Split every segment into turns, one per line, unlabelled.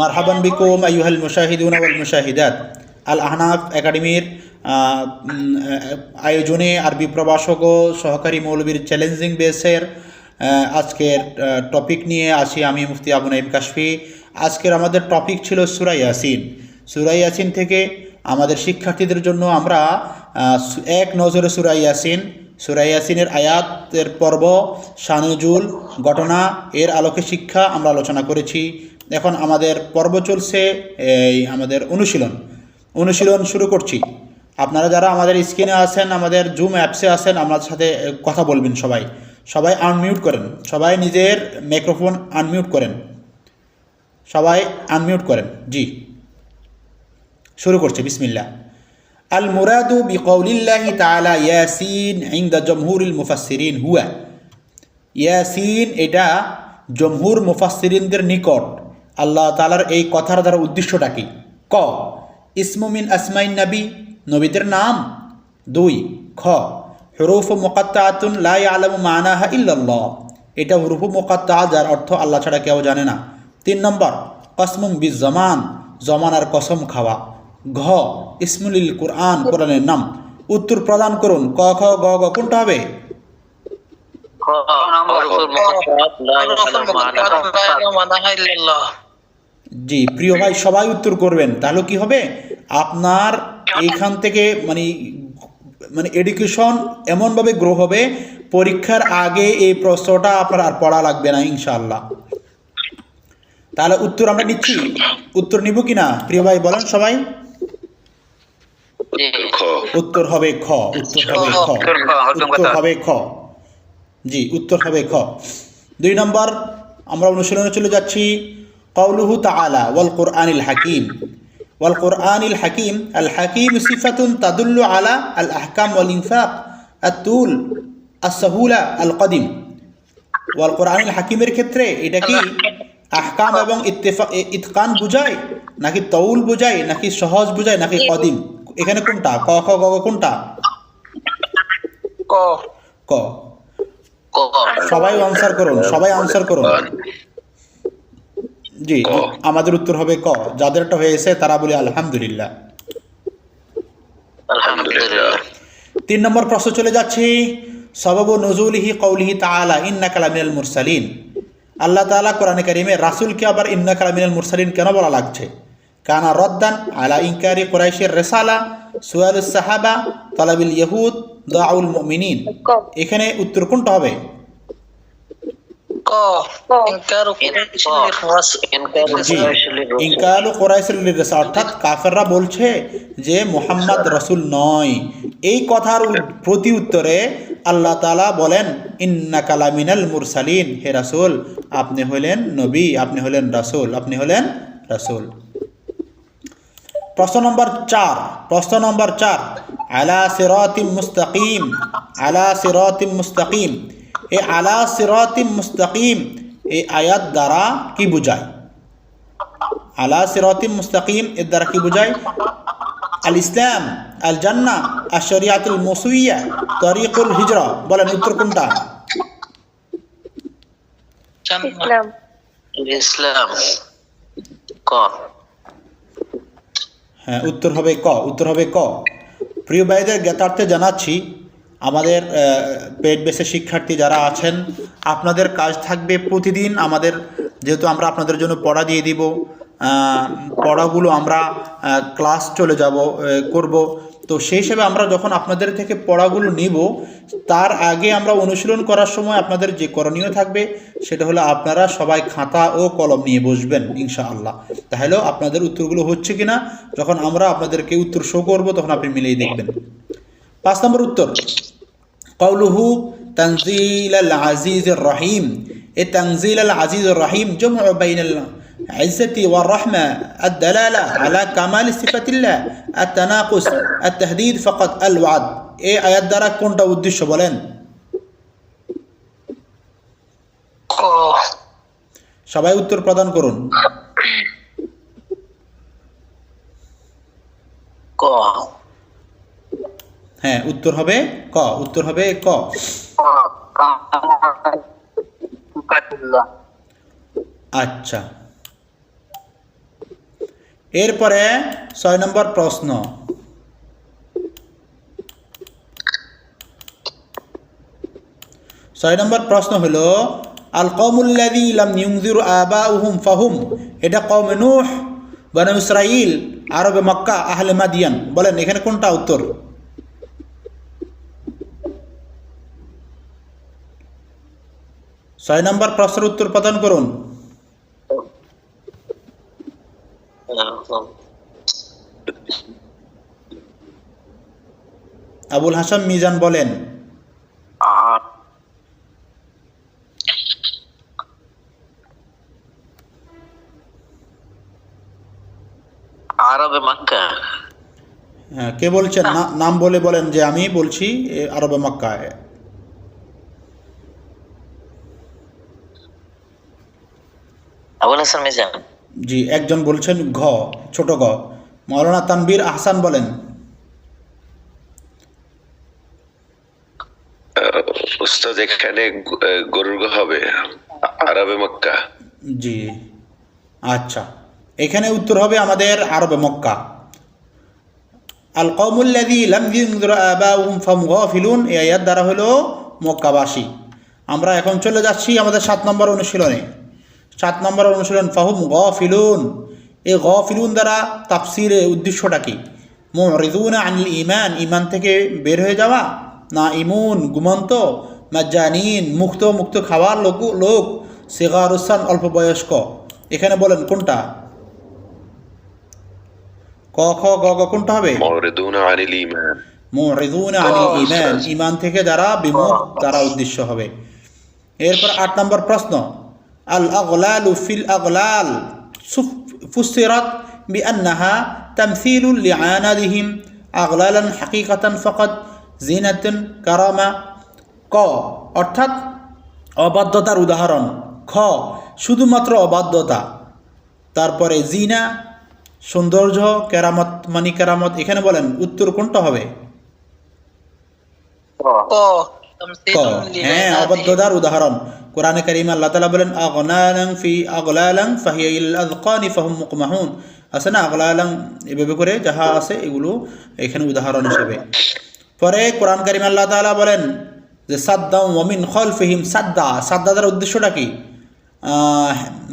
মারহাবান বিকুম আইয়ুহাল মুশাহিদুন ওয়াল মুশাহিদাত। আল আহনাফ একাডেমির আয়োজনে আরবি প্রভাষক ও সহকারী মৌলবীর চ্যালেঞ্জিং বেসের আজকের টপিক নিয়ে আসি আমি, মুফতি আবু নাইম কাশফি। আজকের আমাদের টপিক ছিল সুরাই ইয়াসিন। সুরাই ইয়াসিন থেকে আমাদের শিক্ষার্থীদের জন্য আমরা এক নজরে সুরাই ইয়াসিন সুরাই ইয়াসিনের আয়াতের পর্ব, শানুজুল, ঘটনা, এর আলোকে শিক্ষা আমরা আলোচনা করেছি। এখন আমাদের পর্ব চলছে, এই আমাদের অনুশীলন। অনুশীলন শুরু করছি। আপনারা যারা আমাদের স্ক্রিনে আছেন, আমাদের জুম অ্যাপসে আছেন আমাদের সাথে কথা বলবেন সবাই। সবাই আনমিউট করেন। সবাই নিজের মাইক্রোফোন আনমিউট করেন। সবাই আনমিউট করেন। জি। শুরু করছে, বিসমিল্লাহ। আল মুরাদু বিকৌলিল্লাহি তাআলা ইয়াসিন ইনদা জমহুরুল মুফাসসিরিন হুয়া ইয়াসিন এটা জমহুর মুফাসসিরিনদের নিকট। আল্লাহ তাআলার এই কথার দ্বারা উদ্দেশ্যটা কি? ক ইসমুমিন আসমাইন নবী, নবীদের নাম। দুই, খ, হরুফ মুকাত্তাতুন লা ইয়ালামু মানাহা ইল্লাল্লাহ। এটা হুরুফ মুকাত্তা যার অর্থ আল্লাহ ছাড়া কেউ জানে না। তিন নম্বর কসমুম বিজ জমান জমানার কসম খাওয়া। ঘ ইসমুলিল কুরআন কোরআনের নাম উত্তর প্রদান করুন ক খ গ গ কোনটা হবে জি প্রিয় ভাই সবাই উত্তর করবেন তাহলে কি হবে আপনার এইখান থেকে মানে মানে এডুকেশন এমনভাবে গ্রো হবে পরীক্ষার আগে এই প্রশ্নটা আপনার আর পড়া লাগবে না ইনশাআল্লাহ তাহলে উত্তর আমরা নিচ্ছি উত্তর নিব কি না প্রিয় ভাই বলেন সবাই উত্তর হবে খ। উত্তর হবে খ। উত্তর হবে খ। জি উত্তর হবে খ। দুই নম্বর আমরা অনুশীলনে চলে যাচ্ছি। কৌলুহু তাআলা ওয়াল কোরআনিল হাকিম। ওয়াল কোরআনিল হাকিম আল হাকিম সিফাতুন তাদুল্লু আলা আল আহকাম ওয়াল ইনফাক আতুল আসহুলা আল কদিম। ওয়াল কোরআনিল হাকিমের ক্ষেত্রে এটা কি আহকাম এবং ইত্তেফা ইতকান বুঝায় নাকি তৌল বুঝায় নাকি সহজ বুঝায় নাকি কদিম? এখানে কোনটা? ক খ গ ঘ কোনটা?
ক।
ক। সবাই আনসার করুন সবাই আনসার করুন। জি আমাদের উত্তর হবে ক। যাদেরটা হয়েছে তারা বলি আলহামদুলিল্লাহ।
আলহামদুলিল্লাহ।
তিন নম্বর প্রশ্ন চলে যাচ্ছি। সবাব নজুলিহি কৌলিহি তাআলা ইন্না কালামিনাল মুরসালিন। আল্লাহ তাআলা কোরআনে কারিমে রাসূলকে আবার ইন্না কালামিনাল মুরসালিন কেন বলা লাগছে? কানা রদ্দান আলা ইনকারি কুরাইশের রেসালা সুয়ালুস সাহাবা তালাবিল ইহুদ দাউল মুমিনিন। এখানে উত্তর কোনটা হবে?
ক। ইনকার
জি। ইনকালু অর্থাৎ কাফেররা বলছে যে মোহাম্মদ রসুল নয়। এই কথার প্রতি উত্তরে আল্লাহ তাআলা বলেন ইন্না কালামিনাল মুরসালিন। হে রাসূল আপনি হলেন নবী আপনি হলেন রাসূল আপনি হলেন রাসূল। প্রশ্ন নম্বর চার প্রশ্ন নম্বর চার আলা সিরাতিম মুস্তাকিম আলা সিরাতিম মুস্তাকিম। এই আলা সিরাতিম মুস্তাকিম এই আয়াত দ্বারা কি বুঝায়? আলা সিরাতিম মুস্তাকিম এর দ্বারা কি বুঝায়? আল ইসলাম আল জান্না আর শরিয়াতুল মসুইয়া তরিকুল হিজরা বলেন উত্তর কোনটা?
ইসলাম।
ইসলাম। ক?
হ্যাঁ উত্তর হবে ক, উত্তর হবে ক। প্রিয় ভাইদের জ্ঞাতার্থে জানাচ্ছি, আমাদের পেট বেসে শিক্ষার্থী যারা আছেন, আপনাদের কাজ থাকবে প্রতিদিন আমাদের, যেহেতু আমরা আপনাদের জন্য পড়া দিয়ে দিব পড়াগুলো আমরা ক্লাস চলে যাব করব। তো সেই হিসেবে আমরা যখন আপনাদের থেকে পড়াগুলো নিব, তার আগে আমরা অনুশীলন করার সময় আপনাদের যে করণীয় থাকবে, সেটা হলো আপনারা সবাই খাতা ও কলম নিয়ে বসবেন, ইনশাআল্লাহ। তাহলেও আপনাদের উত্তরগুলো হচ্ছে কিনা, যখন আমরা আপনাদেরকে উত্তর শো করব, তখন আপনি মিলিয়ে দেখবেন। পাঁচ নম্বর উত্তর। কৌলুহু তানজিল আল আজিজ রহিম। এ তানজিল আল আজিজ রহিম জমু বাইন العزة والرحمة الدلالة على كمال صفة الله التناقص التهديد فقط الوعد এই আয়াত দ্বারা কোনটা উদ্দেশ্য বলেন
ক
সবাই উত্তর প্রদান করুন
ক
হ্যাঁ উত্তর হবে ক উত্তর হবে ক আচ্ছা এরপরে ছয় নম্বর প্রশ্ন। ছয় নম্বর প্রশ্ন হলো, আল কৌমুল্লাদি ইলাম নিউজির আবা উহুম ফাহুম, এটা কৌম নূহ, বনু ইসরাইল আরবে মক্কা, আহলে মাদিয়ান। বলেন, এখানে কোনটা উত্তর? ছয় নম্বর প্রশ্নের উত্তর প্রদান করুন। আবুল হাসান মিজান বলেন
আরবে মক্কা।
হ্যাঁ, কে বলছেন? নাম বলে বলেন যে আমি বলছি আরবে মক্কা।
আবুল হাসান মিজান।
জি একজন বলছেন ঘ ছোট ঘ মৌলানা তানবীর আহসান বলেন।
উস্তাদ এখানে গরুর হবে আরবে মক্কা।
জি আচ্ছা। এখানে উত্তর হবে আমাদের আরবে মক্কা। আল কৌমুল্লাদি ফাহুম গাফিলুন এই আয়াত দ্বারা হলো মক্কাবাসী। আমরা এখন চলে যাচ্ছি আমাদের সাত নম্বর অনুশীলনে। সাত নম্বর অনুশীলন ফাহুম গফিলুন। এই ফিলুন দ্বারা তাফসিরে উদ্দেশ্যটা কি? মুরিদুন আনিল ইমান ইমান থেকে বের হয়ে যাওয়া? না ইমুন গুমন্ত মাজ্জানিন মুক্ত মুক্ত খাওয়ার লোক লোক সেগারুসান অল্প বয়স্ক। এখানে বলেন কোনটা? ক খ গ গ কোনটা হবে?
আনিল
মুরিদুন আনিল ইমান ইমান থেকে যারা বিমুখ তারা উদ্দেশ্য হবে। এরপর আট নম্বর প্রশ্ন। আল আগলাল ফিল আগলাল ফুসিরাত বিআন্নাহা তামথিলুল লিআনাদিহিম আগলালান হাকিকাতান ফাকাত জিনাতুন কারামা ক অর্থাৎ অবাধ্যতার উদাহরণ। খ শুধুমাত্র অবাধ্যতা। তারপরে জিনা সৌন্দর্য কেরামত মানি কেরামত এখানে বলেন উত্তর কোনটা হবে।
ক।
ক। হ্যাঁ অবদ্ধতার উদাহরণ কোরআনে কারিম আল্লাহ তালা বলেন আগলালাং ফি আগলালাং ফাহিয়াইল আযকানি ফাহুম মুকমাহুন আছে না আগলালাং এভাবে করে যাহা আছে এগুলো এখানে উদাহরণ হিসেবে পরে কোরআন কারিম আল্লাহ তাআলা বলেন যে সাদ্দাম ওয়ামিন খলফিহিম সাদ্দা সাদ্দা দ্বারা উদ্দেশ্যটা কি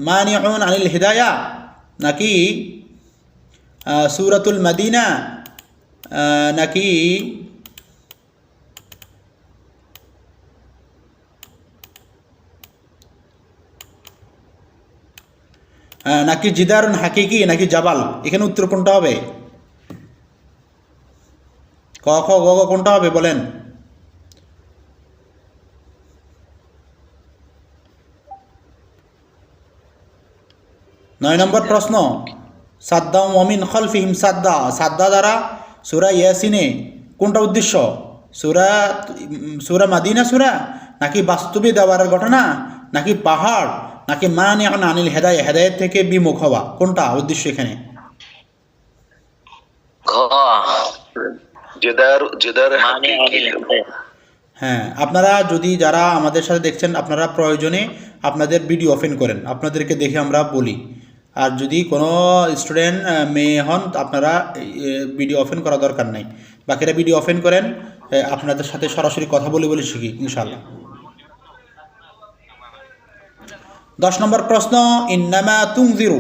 মানিউন আনিল হিদায়া নাকি আহ, সূরাতুল মদিনা আহ, নাকি নাকি জিদারুন হাকিকি, নাকি জাবাল? এখানে উত্তর কোনটা হবে? ক, খ, গ কোনটা হবে বলেন? নয় নম্বর প্রশ্ন। সাদ্দাম ওমিন খলফিহিম সাদ্দা। সাদ্দা দ্বারা সুরা ইয়াসিনে কোনটা উদ্দেশ্য? সুরা সুরা মাদিনা সুরা? নাকি বাস্তবে দেওয়ার ঘটনা? নাকি পাহাড়? নাকি মানে এখন আনিল হেদায় হেদায়ত থেকে বিমুখ হওয়া? কোনটা? উদ্দেশ্য এখানে।
ঘ।
জেদার জেদার হাকিকি
হ্যাঁ আপনারা যদি যারা আমাদের সাথে দেখছেন আপনারা প্রয়োজনে আপনাদের ভিডিও ওপেন করেন। আপনাদেরকে দেখে আমরা বলি। আর যদি কোনো স্টুডেন্ট মেয়ে হন আপনারা ভিডিও ওপেন করা দরকার নাই। বাকিরা ভিডিও ওপেন করেন আপনাদের সাথে সরাসরি কথা বলে বলে শিখি ইনশাল্লাহ দশ নম্বর প্রশ্ন ইন্নামা তুংজিরু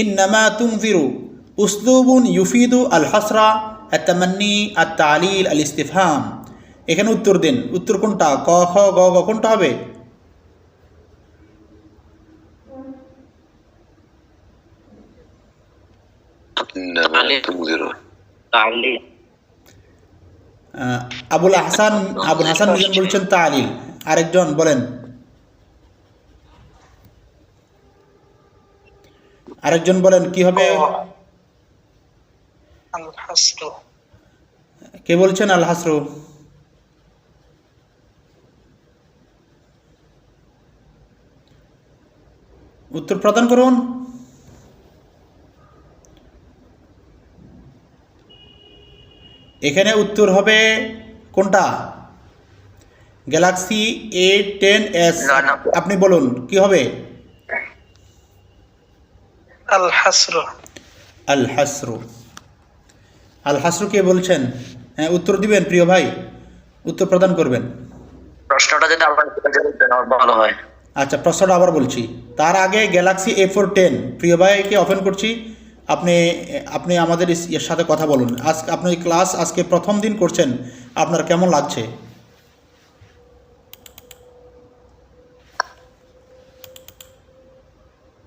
ইন্নামা তুংজিরু উসলুবুন ইউফিদু আল হাসরা আত্তামান্নি আত তালিল আল ইস্তিফহাম এখানে উত্তর দিন। উত্তর কোনটা? ক খ গ গ কোনটা হবে? আবুল হাসান আবুল হাসান বলছেন তালিল। আরেকজন বলেন আরেকজন বলেন কি হবে? কে বলছেন আল হাসরু উত্তর প্রদান করুন। এখানে উত্তর হবে কোনটা? Galaxy A
ten S.
আপনি বলুন কি হবে?
আল হাসর
আল হাসরু আল হাসরু কে বলছেন? হ্যাঁ উত্তর দিবেন প্রিয় ভাই। উত্তর প্রদান করবেন।
প্রশ্নটা যদি আবার ভালো হয়।
আচ্ছা প্রশ্নটা আবার বলছি। তার আগে গ্যালাক্সি এ ফোর টেন প্রিয় ভাইকে ওপেন করছি। আপনি আপনি আমাদের এর সাথে কথা বলুন। আজ আপনি ক্লাস আজকে প্রথম দিন করছেন। আপনার কেমন লাগছে?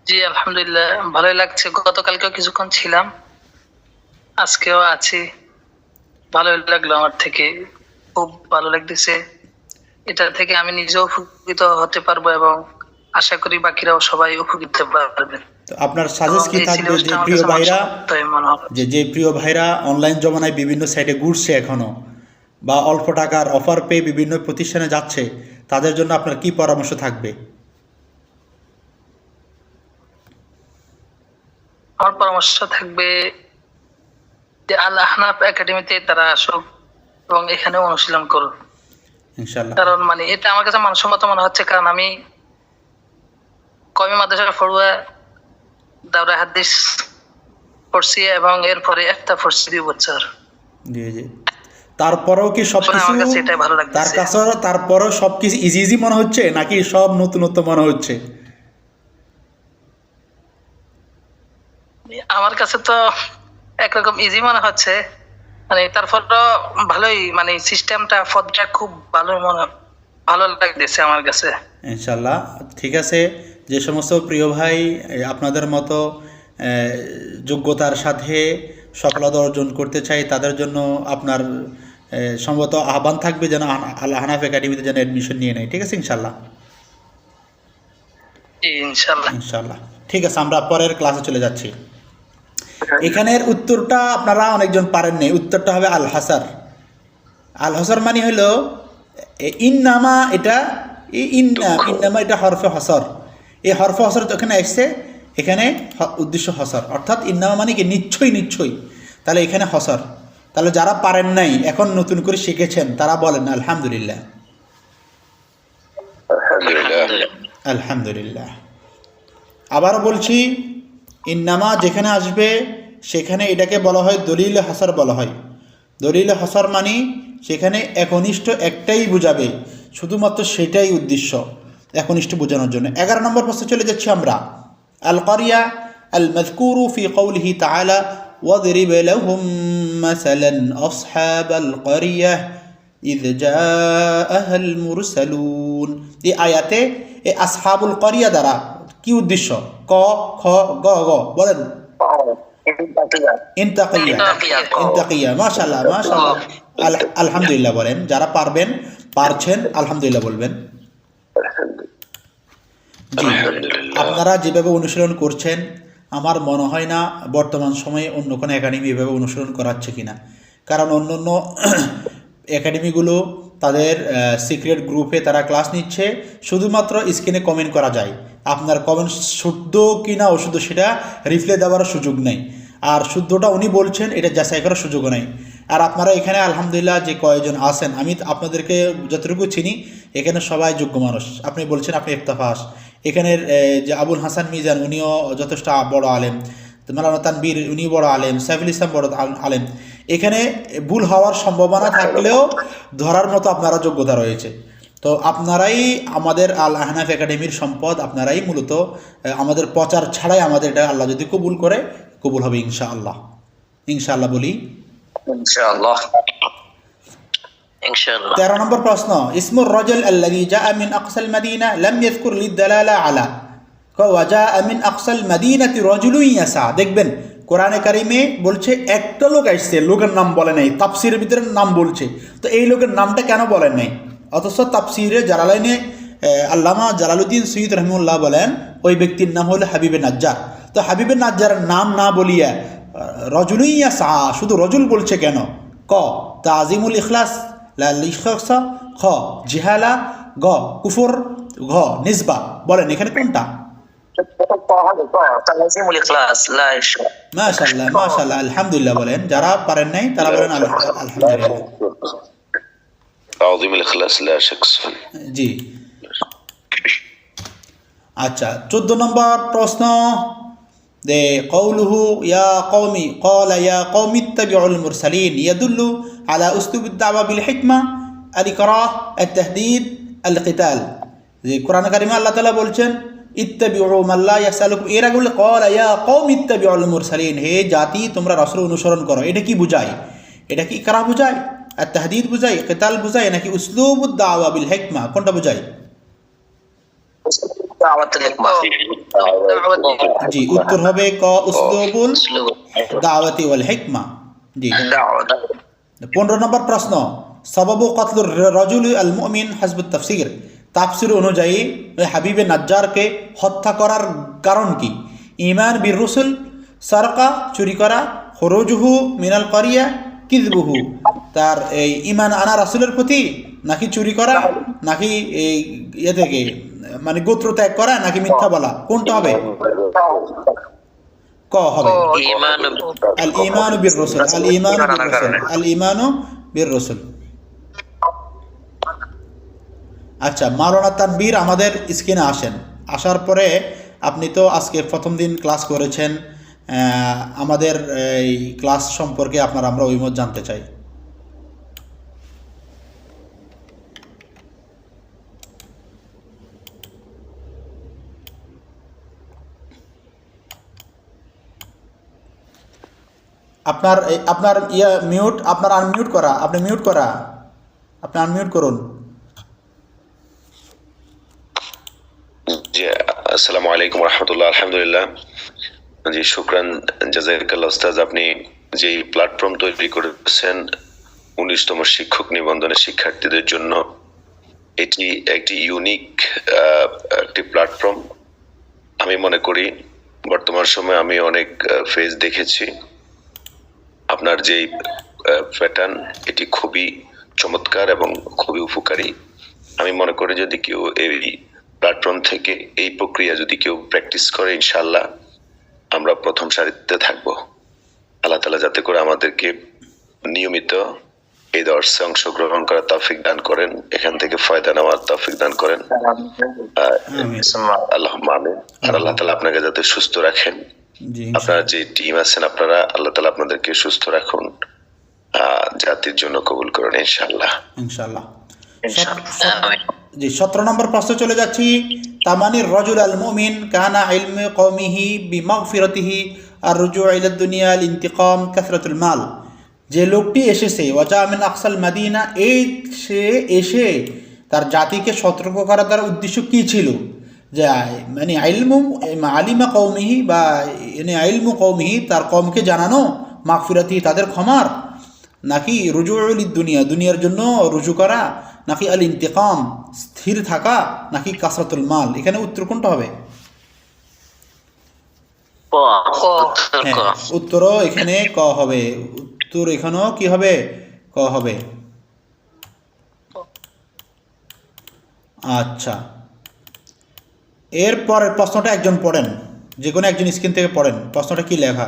জি আলহামদুলিল্লাহ। ভালোই লাগছে। গতকালকেও কিছুক্ষণ ছিলাম। আজকেও আছি। ভালোই লাগল আমার থেকে। খুব ভালো লাগতেছে। এটা থেকে আমি নিজেও উপকৃত হতে পারব এবং আশা করি বাকিরাও সবাই উপকৃত পারবেন
আপনার সাজেস কি থাকবে যে প্রিয় ভাইরা? যে যে প্রিয় ভাইরা অনলাইন জমানায় বিভিন্ন সাইটে ঘুরছে এখনও বা অল্প টাকার অফার পেয়ে বিভিন্ন প্রতিষ্ঠানে যাচ্ছে তাদের জন্য আপনার কি পরামর্শ থাকবে?
আমার পরামর্শ থাকবে যে আল আহনাফ একাডেমিতে তারা আসুক এবং এখানে অনুশীলন করুক। কারণ মানে এটা আমার কাছে মানসম্মত মনে হচ্ছে কারণ আমি কমি মাদ্রাসা পড়ুয়া দাওরা হাদিস পড়ছি এবং এরপরে একটা পড়ছি দুই বছর।
জি জি। তারপরেও কি সব কিছু
আমার কাছে এটাই ভালো লাগতেছে।
তার কাছে তারপরেও সব কিছু ইজি ইজি মনে হচ্ছে নাকি সব নতুনত্ব মনে হচ্ছে?
আমার কাছে তো একরকম ইজি মনে হচ্ছে। মানে তারপরও ভালোই মানে সিস্টেমটা পদটা খুব ভালো মনে ভালো লাগতেছে আমার কাছে।
ইনশাল্লাহ ঠিক আছে যে সমস্ত প্রিয় ভাই আপনাদের মতো যোগ্যতার সাথে সফলতা অর্জন করতে চাই তাদের জন্য আপনার সম্ভবত আহ্বান থাকবে যেন আহ- আল হানাফ একাডেমিতে যেন অ্যাডমিশন নিয়ে নেয়। ঠিক আছে ইনশাল্লাহ
ইনশাল্লাহ
ইনশাল্লাহ ঠিক আছে আমরা পরের ক্লাসে চলে যাচ্ছি। এখানের উত্তরটা আপনারা অনেকজন পারেননি। উত্তরটা হবে আল হাসার আল হাসার মানে হলো ইন্নামা এটা ইন্না ইন্নামা এটা হরফে হসর। এই হরফে হসর যখন এসছে এখানে উদ্দেশ্য হসর। অর্থাৎ ইন্নামা মানে কি? নিশ্চয়ই নিশ্চয়ই। তাহলে এখানে হসর। তাহলে যারা পারেন নাই এখন নতুন করে শিখেছেন তারা বলেন আলহামদুলিল্লাহ।
আলহামদুলিল্লাহ।
আলহামদুলিল্লাহ। আবারও বলছি ইন্নামা যেখানে আসবে, সেখানে এটাকে বলা হয় দলিল হাসার বলা হয়। দলিল হাসার মানে সেখানে একনিষ্ঠ একটাই বোঝাবে, শুধুমাত্র সেটাই উদ্দেশ্য একনিষ্ঠ বোঝানোর জন্য। এগারো নম্বর প্রশ্নে চলে যাচ্ছি আমরা। আল করিয়া আল মজকুরু ফি কৌলহি তালা واضرب لهم مثلا أصحاب القرية إذ جاءها المرسلون এই আয়াতে এ আসহাবুল করিয়া দ্বারা কি উদ্দেশ্য? ক, খ, গ গ, বলেন। আলহামদুলিল্লাহ বলেন। যারা পারবেন, পারছেন, আলহামদুলিল্লাহ বলবেন। জি, আপনারা যেভাবে অনুশীলন করছেন, আমার মনে হয় না বর্তমান সময়ে অন্য কোনো একাডেমি এভাবে অনুশীলন করাচ্ছে কিনা। কারণ অন্য অন্য একাডেমিগুলো তাদের সিক্রেট গ্রুপে তারা ক্লাস নিচ্ছে, শুধুমাত্র স্ক্রিনে কমেন্ট করা যায়। আপনার কমেন্ট শুদ্ধ কি না অশুদ্ধ সেটা রিপ্লে দেওয়ার সুযোগ নেই। আর শুদ্ধটা উনি বলছেন, এটা যাচাই করার সুযোগও নেই। আর আপনারা এখানে আলহামদুলিল্লাহ যে কয়েকজন আছেন, আমি আপনাদেরকে যতটুকু চিনি, এখানে সবাই যোগ্য মানুষ। আপনি বলছেন আপনি ইফতাফাস এখানের যে আবুল হাসান মিজান, উনিও যথেষ্ট বড় আলেম। মালানা তানবীর, উনি বড় আলেম। সাইফুল ইসলাম বড় আল- আলেম। এখানে ভুল হওয়ার সম্ভাবনা থাকলেও ধরার মতো আপনারা যোগ্যতা রয়েছে। তো আপনারাই আমাদের আল আহনাফ একাডেমির সম্পদ আপনারাই মূলত আমাদের প্রচার ছাড়াই আমাদের এটা আল্লাহ যদি কবুল করে কবুল হবে ইনশাআল্লাহ। ইনশাআল্লাহ বলি।
ইনশাআল্লাহ। ইনশাআল্লাহ।
তেরো নম্বর প্রশ্ন ইসমুর রজল আল্লাযী জাআ মিন আকসাল মাদিনা লাম লিদালালা আলা। ওয়াজা মিন আকসাল মাদিনাতি রজুলুন ইয়াসা। দেখবেন কোরআনে কারিমে বলছে একটা লোক আসছে লোকের নাম বলে নাই তাপসির ভিতরে নাম বলছে। তো এই লোকের নামটা কেন বলেন নাই? অথচ তাফসিরে জালালাইনে আল্লামা জালালুদ্দিন সৈয়দ রহমুল্লাহ বলেন ওই ব্যক্তির নাম হলো হাবিবে নাজ্জার। তো হাবিবে নাজ্জারের নাম না বলিয়া রজুলুন ইয়াসা শুধু রজুল বলছে কেন? ক তাজিমুল ইখলাস ইখলাস খ জিহালা গ কুফর ঘ নিসবা। বলেন এখানে কোনটা? মাশাল্লাহ মাশাল্লাহ আলহামদুলিল্লাহ বলেন। যারা পারেন নাই তারা বলেন আলহা- আলহামদুলিল্লাহ।
তাওদিম ইখলাস লা শাকসফান
জি আচ্ছা 14 নম্বর প্রশ্ন দে কওলুহু ইয়া কওমি ক্বালা ইয়া কওমি ইত্তাবিউল মুরসালিন ইয়াদুল্লু আলা উসলুব দাওয়া বিল হিকমা আল ইকরাহ আত তাহদীদ আল কিতাল যে কোরআন কারিমে আল্লাহ তাআলা বলছেন ইত্তাবিউ মাল্লা ইয়াসালুকুম এর আগে বলে কল আয়া কম ইত্তাবিউল মুরসালিন হে জাতি তোমরা রাসূল অনুসরণ করো এটা কি বুঝায় এটা কি ইকরাহ বুঝায় আর তাহদিদ বুঝায় কিতাল বুঝায় নাকি উসলুবুদ দাওয়া বিল হিকমা কোনটা
হিকমা
জি উত্তর হবে ক উসলুবুল দাওয়াতি ওয়াল হিকমা জি পনেরো নম্বর প্রশ্ন সবাবু কতলুর রজুল আল মুমিন হাসবুত তফসির তাফসির অনুযায়ী হাবিবে নাজ্জারকে হত্যা করার কারণ কি ইমান বীর রসুল সরকা চুরি করা খরজুহু মিনাল করিয়া কিদবুহু? তার এই ইমান আনা রাসুলের প্রতি নাকি চুরি করা নাকি এই ইয়ে থেকে মানে গোত্র ত্যাগ করা নাকি মিথ্যা বলা? কোনটা হবে? ক হবে? আল ইমানু বির রসুল। আল ইমানু বির রসুল। আল ইমানু বির রসুল। আচ্ছা মাওলানা তানবীর আমাদের স্ক্রিনে আসেন। আসার পরে আপনি তো আজকে প্রথম দিন ক্লাস করেছেন। আমাদের এই ক্লাস সম্পর্কে আপনার আমরা অভিমত জানতে চাই। আপনার আপনার ইয়া মিউট আপনার আনমিউট করা, আপনি মিউট করা, আপনি আনমিউট করুন।
আসসালামু আলাইকুম রহমতুল্লাহ, আলহামদুলিল্লাহ। জি, শুক্রান জাজাকাল্লাহ ওস্তাদ আপনি যে প্ল্যাটফর্ম তৈরি করেছেন, উনিশতম শিক্ষক নিবন্ধনের শিক্ষার্থীদের জন্য, এটি একটি ইউনিক একটি প্ল্যাটফর্ম আমি মনে করি, বর্তমান সময়ে আমি অনেক ফেজ দেখেছি। আপনার যে প্যাটার্ন এটি খুবই চমৎকার এবং খুবই উপকারী। আমি মনে করি যদি কেউ এই প্ল্যাটফর্ম থেকে এই প্রক্রিয়া যদি কেউ প্র্যাকটিস করে ইনশাল্লাহ আমরা প্রথম সারিতে থাকব। আল্লাহ তালা যাতে করে আমাদেরকে নিয়মিত এই দর্শে অংশগ্রহণ করার তৌফিক দান করেন এখান থেকে ফয়দা নেওয়ার তৌফিক দান করেন। আল্লাহ আমিন। আর আল্লাহ তালা আপনাকে যাতে সুস্থ রাখেন।
জি
আপনারা যে টিম আছেন আপনারা আল্লাহ তালা আপনাদেরকে সুস্থ রাখুন। আহ, জাতির জন্য কবুল করুন ইনশাআল্লাহ।
ইনশাল্লাহ জি সতেরো নম্বর প্রশ্ন চলে যাচ্ছি। তামানির রজুল আল মুমিন কানা ইলমে কৌমিহি বিমাগফিরতিহি আর রুজু ইলাদ দুনিয়া আল ইন্তিকাম কাসরাতুল মাল। যে লোকটি এসেছে ওয়াজামিন আকসাল মাদিনা, এই সে এসে তার জাতিকে সতর্ক করা তার উদ্দেশ্য কী ছিল? যে মানে আইলমু আলিমা কৌমিহি বা এনে আইলমু কৌমিহি তার কমকে জানানো, মাগফিরাতি তাদের ক্ষমার, নাকি রুজুউল দুনিয়া, দুনিয়ার জন্য রুজু করা নাকি আল ইন্তেকাম স্থির থাকা নাকি কাসরাতুল মাল? এখানে উত্তর কোনটা হবে।
উত্তর
হ্যাঁ এখানে ক হবে। উত্তর এখানেও কি হবে? ক হবে। আচ্ছা। এরপরের প্রশ্নটা একজন পড়েন যে কোনো একজন স্ক্রিন থেকে পড়েন। প্রশ্নটা কি লেখা?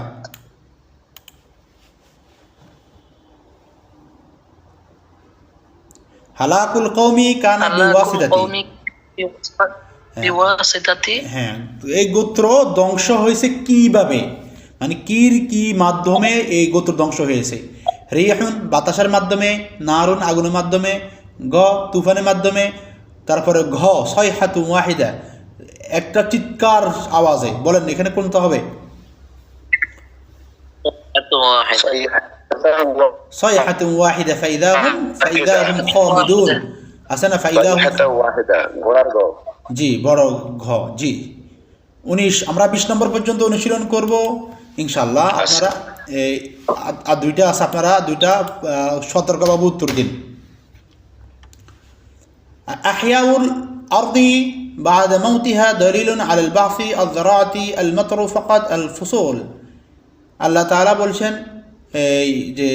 হালাকুল কৌমি কানা
কৌমিক
হ্যাঁ। এই গোত্র ধ্বংস হয়েছে কীভাবে? মানে কির কি মাধ্যমে এই গোত্র ধ্বংস হয়েছে? বাতাসের মাধ্যমে নারুন আগুনের মাধ্যমে গ তুফানের মাধ্যমে তারপরে ঘ ছয় হাতু ওয়াহিদা। একটা চিৎকার আওয়াজে। বলেন এখানে কোনটা হবে?
এত
ছয় হাতু ওয়াহিদা ফাইদা হুম ফাইদা হুম খামিদুন আছে না ফাইদা হুম
ঘোড়ার গো
জি বড় ঘ জি উনিশ আমরা বিশ নম্বর পর্যন্ত অনুশীলন করব ইনশাল্লাহ আপনারা এই আর- আর দুইটা আছে আপনারা দুইটা আহ, সতর্কভাবে উত্তর দিন أحياء الأرض بعد موتها دليل على البعث الزراعة المطر فقط الفصول আল্লাহ তাআলা বলছেন এই যে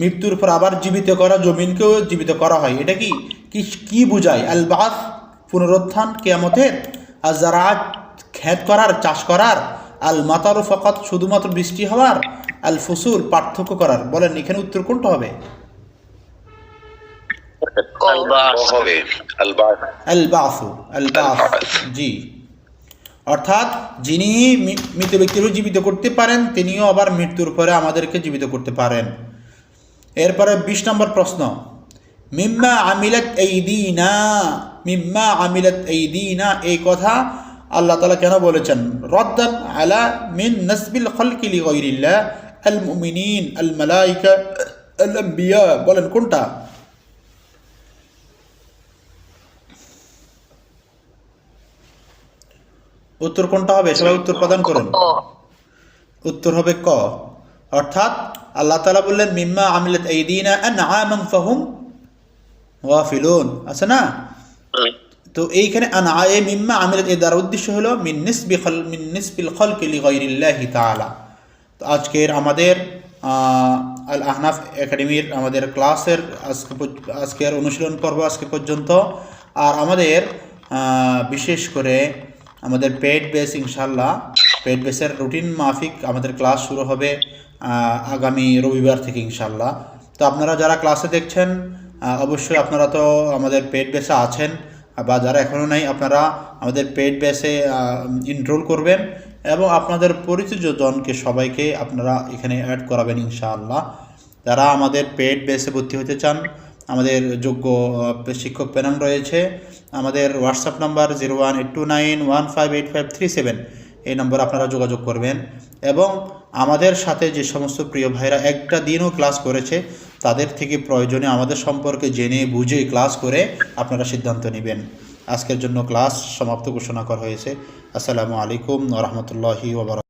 মৃত্যুর পর আবার জীবিত করা জমিনকেও জীবিত করা হয়। এটা কি? কি বোঝায়? আল বাস পুনরুত্থান কেয়ামতের আর জারাত ক্ষেত করার চাষ করার আল মাতারু ফকাত শুধুমাত্র বৃষ্টি হওয়ার আল ফসুল পার্থক্য করার। বলেন এখানে উত্তর কোনটা হবে?
ক
হবে আলবাস
আল বাসু আল বাস জি। অর্থাৎ যিনি মৃত ব্যক্তিরও জীবিত করতে পারেন, তিনিও আবার মৃত্যুর পরে আমাদেরকে জীবিত করতে পারেন। এরপরে বিশ নম্বর প্রশ্ন। মিম্মা আমিলাত এই দিনা মিম্মা আমিলাত এই দিনা এই কথা আল্লাহ তালা কেন বলেছেন? রদ্দান আলা মিন নসবিল খলকিলি গৈরিল্লা আল মুমিনিন, আল মালাইকা, আল বলেন কোনটা? উত্তর কোনটা হবে? সবাই উত্তর প্রদান করুন। উত্তর হবে ক। অর্থাৎ আল্লাহ তালা বললেন মিম্মা আমিলাত এই দিনা আন ফাহুম ওয়াফিলুন আছে না? তো এইখানে আনআয়ে মিম্মা আমিলাত এর দ্বারা উদ্দেশ্য হলো মিন নিসবি খল মিন নিসবিল খলকি লিগাইরিল্লাহি তাআলা। তো আজকের আমাদের আল আহনাফ একাডেমির আমাদের ক্লাসের আজকে আজকের অনুশীলন পর্ব আজকে পর্যন্ত। আর আমাদের আহ, বিশেষ করে আমাদের পেড বেস ইনশাল্লাহ পেড বেসের রুটিন মাফিক আমাদের ক্লাস শুরু হবে আগামী রবিবার থেকে ইনশাল্লাহ তো আপনারা যারা ক্লাসে দেখছেন অবশ্যই আপনারা তো আমাদের পেড বেসে আছেন, বা যারা এখনও নাই, আপনারা আমাদের পেড বেসে ইনরোল করবেন এবং আপনাদের পরিচিতজনকে সবাইকে আপনারা এখানে অ্যাড করাবেন ইনশাআল্লাহ। যারা আমাদের পেড বেসে ভর্তি হতে চান আমাদের যোগ্য শিক্ষক প্যানেল রয়েছে। আমাদের WhatsApp number zero one eight two nine one five eight five three seven এই নম্বরে আপনারা যোগাযোগ করবেন। এবং আমাদের সাথে যে সমস্ত প্রিয় ভাইরা একটা দিনও ক্লাস করেছে, তাদের থেকে প্রয়োজনে আমাদের সম্পর্কে জেনে বুঝে ক্লাস করে আপনারা সিদ্ধান্ত নেবেন। আজকের জন্য ক্লাস সমাপ্ত ঘোষণা করা হয়েছে। আসসালামু আলাইকুম রহমতুল্লাহি ওবরাক